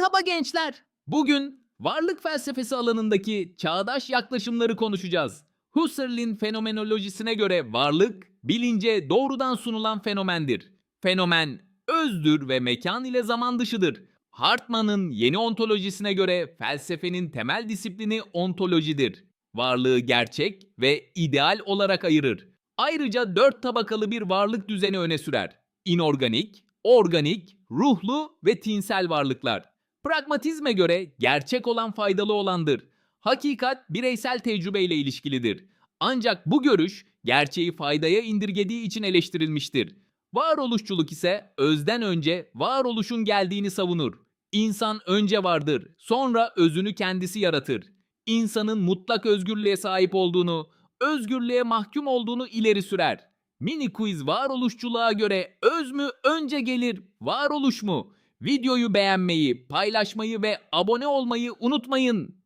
Merhaba gençler. Bugün varlık felsefesi alanındaki çağdaş yaklaşımları konuşacağız. Husserl'in fenomenolojisine göre varlık, bilince doğrudan sunulan fenomendir. Fenomen, özdür ve mekan ile zaman dışıdır. Hartman'ın yeni ontolojisine göre felsefenin temel disiplini ontolojidir. Varlığı gerçek ve ideal olarak ayırır. Ayrıca dört tabakalı bir varlık düzeni öne sürer. İnorganik, organik, ruhlu ve tinsel varlıklar. Pragmatizme göre gerçek olan faydalı olandır. Hakikat bireysel tecrübeyle ilişkilidir. Ancak bu görüş gerçeği faydaya indirgediği için eleştirilmiştir. Varoluşçuluk ise özden önce varoluşun geldiğini savunur. İnsan önce vardır, sonra özünü kendisi yaratır. İnsanın mutlak özgürlüğe sahip olduğunu, özgürlüğe mahkum olduğunu ileri sürer. Mini quiz varoluşçuluğa göre öz mü önce gelir, varoluş mu? Videoyu beğenmeyi, paylaşmayı ve abone olmayı unutmayın.